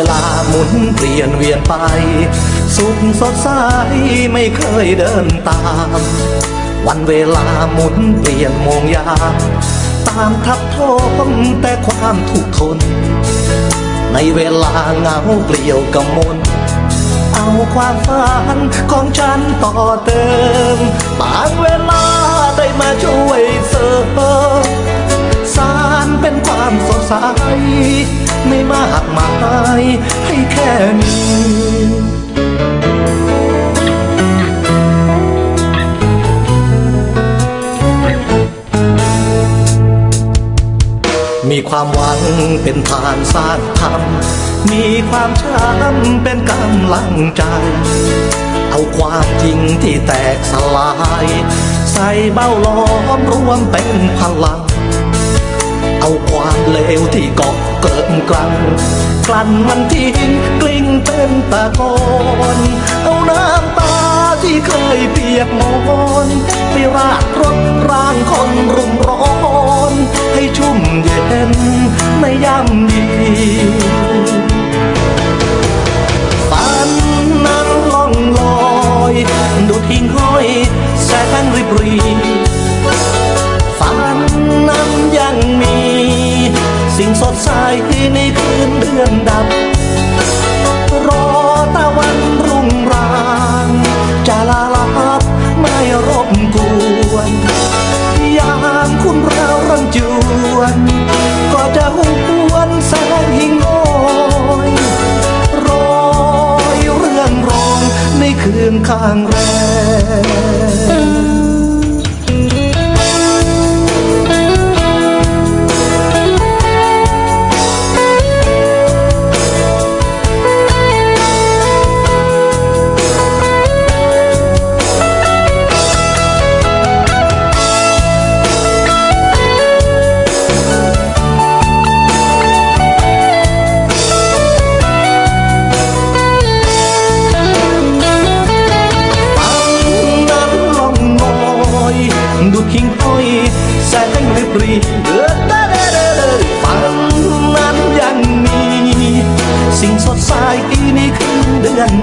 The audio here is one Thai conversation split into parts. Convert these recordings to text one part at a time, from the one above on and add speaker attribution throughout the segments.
Speaker 1: เวลาหมุนเปลี่ยนเวียนไป สุขสดใสไม่เคยเดินตาม วันเวลาหมุนเปลี่ยนโมงยามตามทับทมแต่ความทุกข์ทน ในเวลาเหงาเปลี่ยวกำมลเอาความฝันของฉันต่อเติมบางเวลาได้มาช่วยเสริมสารเป็นความสดใส ไม่มากมายให้แค่นี้มีความหวังเป็นทานสร้างธรรม มีความช้ำเป็นกำลังใจ เอาความจริงที่แตกสลาย ใส่เบ้าล้อมรวมเป็นพลัง เอาความเลวที่เกาะ กลั่นกลั่นมันทิ้งกลิ้งเป็นตะกอนเอาน้ำตาที่เคยเปียกมอนไปราดรถร่างคนรุมร้อน สดใสในคืนเดือนดับ รอตะวันรุ่งรางจะลาลับไม่รบกวนยามคุณเรารังจวน ก็จะหวนแสงหิ่งห้อยรอยเรื่องรองในคืนข้างแรม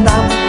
Speaker 1: น